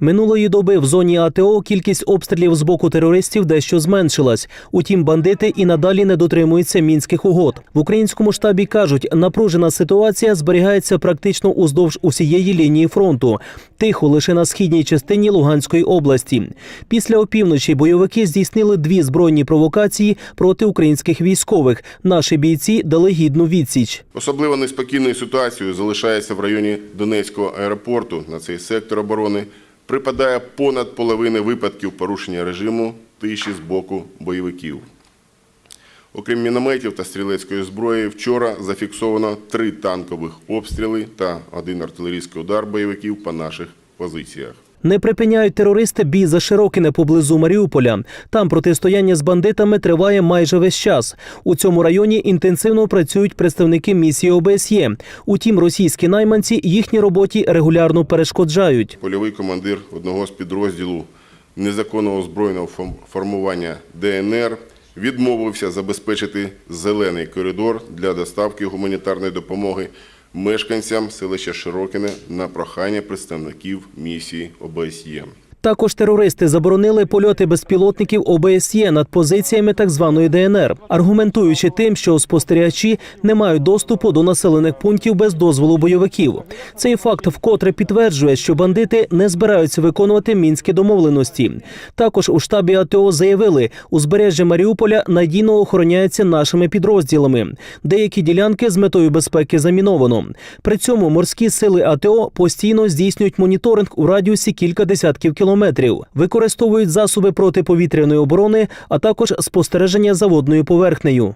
Минулої доби в зоні АТО кількість обстрілів з боку терористів дещо зменшилась. Утім, бандити і надалі не дотримуються мінських угод. В українському штабі кажуть, напружена ситуація зберігається практично уздовж усієї лінії фронту. Тихо лише на східній частині Луганської області. Після опівночі бойовики здійснили дві збройні провокації проти українських військових. Наші бійці дали гідну відсіч. Особливо неспокійною ситуацією залишається в районі Донецького аеропорту. На цей сектор оборони припадає понад половини випадків порушення режиму тиші з боку бойовиків. Окрім мінометів та стрілецької зброї, вчора зафіксовано три танкових обстріли та один артилерійський удар бойовиків по наших позиціях. Не припиняють терористи бій за Широкине поблизу Маріуполя. Там протистояння з бандитами триває майже весь час. У цьому районі інтенсивно працюють представники місії ОБСЄ. Утім, російські найманці їхній роботі регулярно перешкоджають. Польовий командир одного з підрозділу незаконного збройного формування ДНР відмовився забезпечити зелений коридор для доставки гуманітарної допомоги мешканцям селища Широкине на прохання представників місії ОБСЄ. Також терористи заборонили польоти безпілотників ОБСЄ над позиціями так званої ДНР, аргументуючи тим, що спостерігачі не мають доступу до населених пунктів без дозволу бойовиків. Цей факт вкотре підтверджує, що бандити не збираються виконувати мінські домовленості. Також у штабі АТО заявили, узбережжя Маріуполя надійно охороняється нашими підрозділами. Деякі ділянки з метою безпеки заміновано. При цьому морські сили АТО постійно здійснюють моніторинг у радіусі кілька десятків кілометрів, використовують засоби протиповітряної оборони, а також спостереження за водною поверхнею.